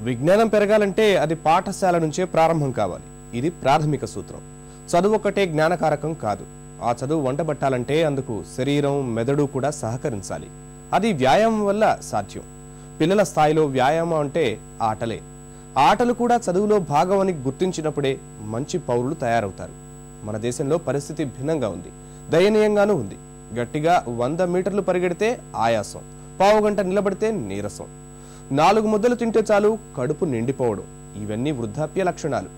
విజ్ఞానం పెరగాలంటే అది పాఠశాల నుంచే ప్రారంభం కావాలి. ఇది ప్రాథమిక సూత్రం. చదువు ఒక్కటే జ్ఞానకారకం కాదు. ఆ చదువు వంటబట్టాలంటే అందుకు శరీరం మెదడు కూడా సహకరించాలి. అది వ్యాయామం వల్ల సాధ్యం. పిల్లల స్థాయిలో వ్యాయామం అంటే ఆటలే. ఆటలు కూడా చదువులో భాగమని గుర్తించినప్పుడే మంచి పౌరులు తయారవుతారు. మన దేశంలో పరిస్థితి భిన్నంగా ఉంది. దయనీయంగానూ ఉంది. గట్టిగా వంద మీటర్లు పరిగెడితే ఆయాసం. పావుగంట నిలబడితే నీరసం. నాలుగు ముద్దలు తింటే చాలు కడుపు నిండిపోవడం. ఇవన్నీ వృద్ధాప్య లక్షణాలు.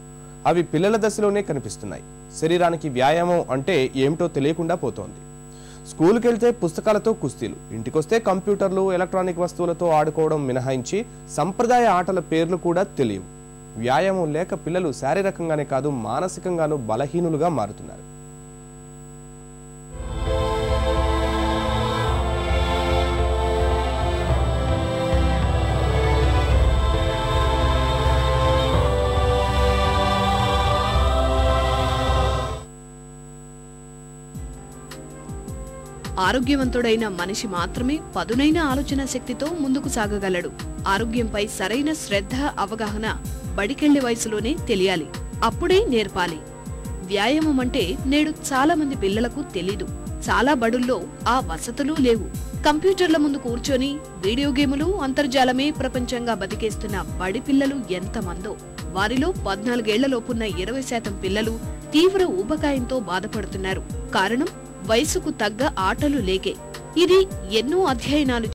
అవి పిల్లల దశలోనే కనిపిస్తున్నాయి. శరీరానికి వ్యాయామం అంటే ఏమిటో తెలియకుండా పోతోంది. స్కూల్కి వెళ్తే పుస్తకాలతో కుస్తీలు. ఇంటికొస్తే కంప్యూటర్లు ఎలక్ట్రానిక్ వస్తువులతో ఆడుకోవడం మినహాయించి సంప్రదాయ ఆటల పేర్లు కూడా తెలియవు. వ్యాయామం లేక పిల్లలు శారీరకంగానే కాదు మానసికంగానూ బలహీనులుగా మారుతున్నారు. ఆరోగ్యవంతుడైన మనిషి మాత్రమే పదునైన ఆలోచన శక్తితో ముందుకు సాగగలడు. ఆరోగ్యంపై సరైన శ్రద్ధ అవగాహన బడికెళ్ళే వయసులోనే తెలియాలి. అప్పుడే నేర్పాలి. వ్యాయామం అంటే నేడు చాలా మంది పిల్లలకు తెలీదు. చాలా బడుల్లో ఆ వసతులు లేవు. కంప్యూటర్ల ముందు కూర్చొని వీడియో గేములు అంతర్జాలమే ప్రపంచంగా బతికేస్తున్న బడి పిల్లలు ఎంతమందో. వారిలో పద్నాలుగేళ్ళలోపున్న ఇరవై శాతం పిల్లలు తీవ్ర ఊబకాయంతో బాధపడుతున్నారు. కారణం వయసుకు తగ్గ ఆటలు లేకే. ఇది ఎన్నో అధ్యయనాలు